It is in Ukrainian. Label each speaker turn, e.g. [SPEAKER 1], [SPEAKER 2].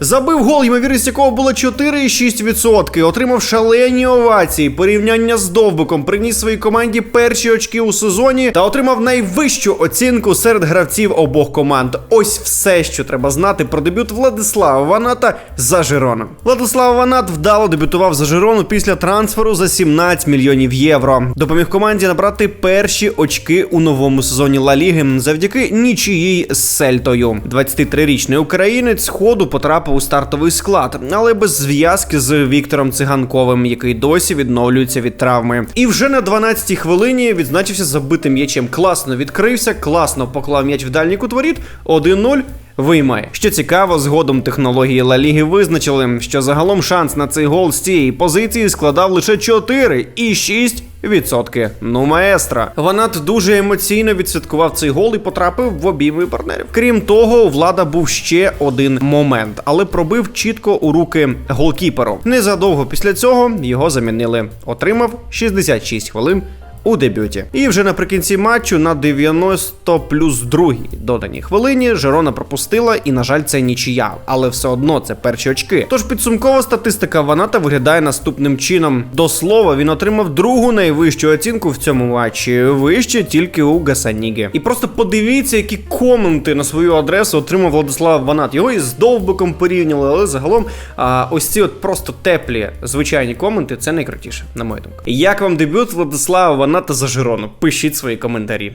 [SPEAKER 1] Забив гол, ймовірність якого була 4,6%. Отримав шалені овації. Порівняння з довбиком приніс своїй команді перші очки у сезоні та отримав найвищу оцінку серед гравців обох команд. Ось все, що треба знати про дебют Владислава Ваната за Жироном. Владислав Ванат вдало дебютував за Жирону після трансферу за 17 мільйонів євро. Допоміг команді набрати перші очки у новому сезоні Ла Ліги завдяки нічиїй з Сельтою. 23-річний українець сходу потрапив у стартовий склад, але без зв'язки з Віктором Циганковим, який досі відновлюється від травми. І вже на 12-й хвилині відзначився забитим м'ячем. Класно відкрився, класно поклав м'яч в дальній кут воріт. 1-0. Виймає. Що цікаво, згодом технології Ла Ліги визначили, що загалом шанс на цей гол з цієї позиції складав лише 4,6%. Відсотки. Ну, маестра. Ванат дуже емоційно відсвяткував цей гол і потрапив в обійми партнерів. Крім того, у влада був ще один момент, але пробив чітко у руки голкіперу. Незадовго після цього його замінили. Отримав 66 хвилин у дебюті. І вже наприкінці матчу на 90 плюс другій доданій хвилині Жерона пропустила, і, на жаль, це нічия, але все одно це перші очки. Тож підсумкова статистика Ваната виглядає наступним чином. До слова, він отримав другу найвищу оцінку в цьому матчі, вище тільки у Гасаніги. І просто подивіться, які коменти на свою адресу отримав Владислав Ванат. Його із довбиком порівняли, але загалом а, ось ці от просто теплі звичайні коменти це найкрутіше, на мою думку. Як вам дебют Владислава Ваната за Жирону? Пишіть свої коментарі.